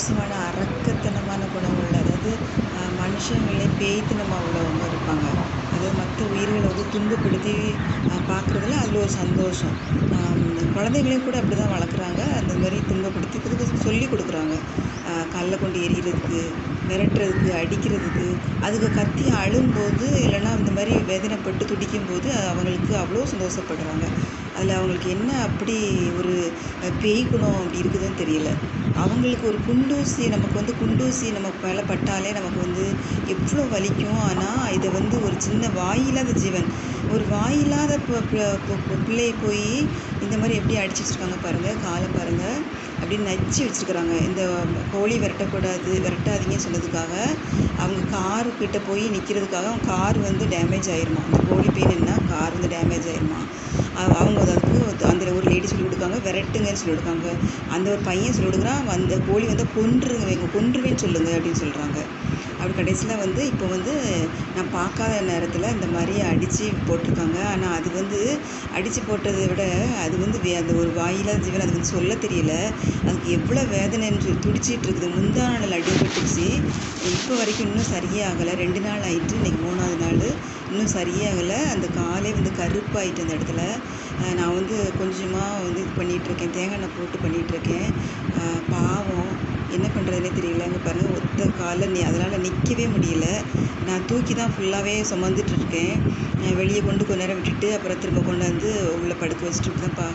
மோசமான அறக்கத்தனமான குணம் உள்ள அதாவது மனுஷங்களே பேய்த்தனமாக உள்ளவங்க இருப்பாங்க. அதாவது மற்ற உயிர்களை வந்து துன்பப்படுத்தி பார்க்குறதுல அதில் ஒரு சந்தோஷம். குழந்தைகளையும் கூட அப்படி தான் வளர்க்குறாங்க. அந்த மாதிரி துன்பப்படுத்திக்கிறதுக்கு சொல்லி கொடுக்குறாங்க. கல்லை கொண்டு எரிகிறதுக்கு மிரட்டுறதுக்கு அடிக்கிறதுக்கு. அதுக்கு கத்தி அழும்போது இல்லைன்னா அந்த மாதிரி வேதனைப்பட்டு துடிக்கும்போது அவங்களுக்கு அவ்வளோ சந்தோஷப்படுறாங்க. அதில் அவங்களுக்கு என்ன அப்படி ஒரு பேய் குணம் அப்படி இருக்குதுன்னு தெரியல. அவங்களுக்கு ஒரு குண்டூசி நமக்கு வந்து குண்டூசி நம்ம மேலே பட்டாலே நமக்கு வந்து எவ்வளோ வலிக்கும். ஆனால் இதை வந்து ஒரு சின்ன வாயில்லாத ஜீவன். ஒரு வாயில்லாத பிள்ளையை போய் இந்த மாதிரி எப்படி அடிச்சு வச்சுருக்காங்க பாருங்கள் காலை பாருங்கள் அப்படின்னு நச்சு வச்சுருக்குறாங்க. இந்த கோழி விரட்டக்கூடாது விரட்டாதீங்கன்னு சொன்னதுக்காக அவங்க காருக்கிட்ட போய் நிற்கிறதுக்காக அவங்க கார் வந்து டேமேஜ் ஆயிருமா? அந்த கோழி போய் நின்னா கார் வந்து டேமேஜ் ஆயிருமா? அவங்க லேடி சொல்லி கொடுக்காங்க விரட்டுங்கன்னு சொல்லி கொடுக்காங்க. அந்த ஒரு பையன் சொல்லி கொடுக்குறான் அந்த கோழி வந்து கொன்றுங்க கொன்றுவேன்னு சொல்லுங்கள் அப்படின்னு சொல்கிறாங்க அப்படி கடைசியில் வந்து இப்போ வந்து நான் பார்க்காத நேரத்தில் இந்த மாதிரி அடித்து போட்டிருக்காங்க. ஆனால் அது வந்து அடித்து போட்டதை விட அது வந்து வே அந்த ஒரு வாயிலாக ஜீவன் அது வந்து சொல்ல தெரியல. அதுக்கு எவ்வளோ வேதனைன்னு சொல்லி துடிச்சிட்டு இருக்குது. முந்தான நாள் அடிபட்டுச்சு இப்போ வரைக்கும் இன்னும் சரியே ஆகலை. ரெண்டு நாள் ஆயிட்டு இன்றைக்கி மூணாவது நாள். இன்னும் சரியாகலை அந்த காலே வந்து கருப்பாயிட்டு அந்த இடத்துல. நான் வந்து கொஞ்சமாக வந்து இது பண்ணிகிட்ருக்கேன் தேங்காய் எண்ணெய் போட்டு பண்ணிகிட்ருக்கேன் பாவம். என்ன பண்ணுறதுனே தெரியல. அங்கே பாருங்கள் ஒத்த காலில் நீ அதனால் நிற்கவே முடியல. நான் தூக்கி தான் ஃபுல்லாகவே சுமந்துட்டுருக்கேன். வெளியே கொண்டு கொஞ்ச நேரம் விட்டுட்டு அப்புறம் திரும்ப கொண்டாந்து உள்ளே படுக்க வச்சுட்டு தான் பா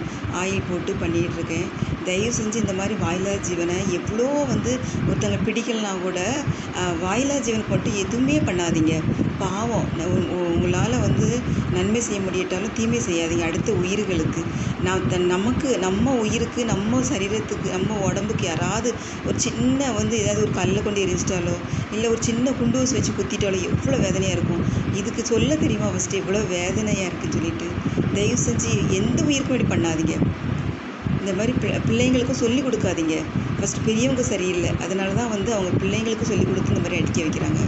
ஆயில் போட்டு பண்ணிகிட்டு இருக்கேன். தயவு செஞ்சு இந்த மாதிரி வாயிலா ஜீவனை எவ்வளோ வந்து ஒருத்தவங்க பிடிக்கலனா கூட வாயிலா ஜீவனுக்கு மட்டும் எதுவுமே பண்ணாதீங்க. பாவம். உங்களால் வந்து நன்மை செய்ய முடியட்டாலும் தீமை செய்யாதீங்க. அடுத்த உயிர்களுக்கு. நான் தன் நமக்கு நம்ம உயிருக்கு நம்ம சரீரத்துக்கு நம்ம உடம்புக்கு யாராவது ஒரு சின்ன வந்து ஏதாவது ஒரு கல்லை கொண்டு எரிஞ்சிட்டாலோ இல்லை ஒரு சின்ன குண்டூசி வச்சு குத்திட்டாலோ எவ்வளோ வேதனையாக இருக்கும். இதுக்கு சொல்ல தெரியுமா ஃபஸ்ட்டு எவ்வளோ வேதனையாக இருக்குன்னு சொல்லிட்டு தயவு செஞ்சு எந்த உயிருக்கும் இப்படி பண்ணாதீங்க. இந்த மாதிரி பிள்ளைங்களுக்கும் சொல்லிக் கொடுக்காதீங்க. ஃபஸ்ட்டு பெரியவங்க சரியில்லை. அதனால தான் வந்து அவங்க பிள்ளைங்களுக்கும் சொல்லிக் கொடுத்து இந்த மாதிரி அடிக்க வைக்கிறாங்க.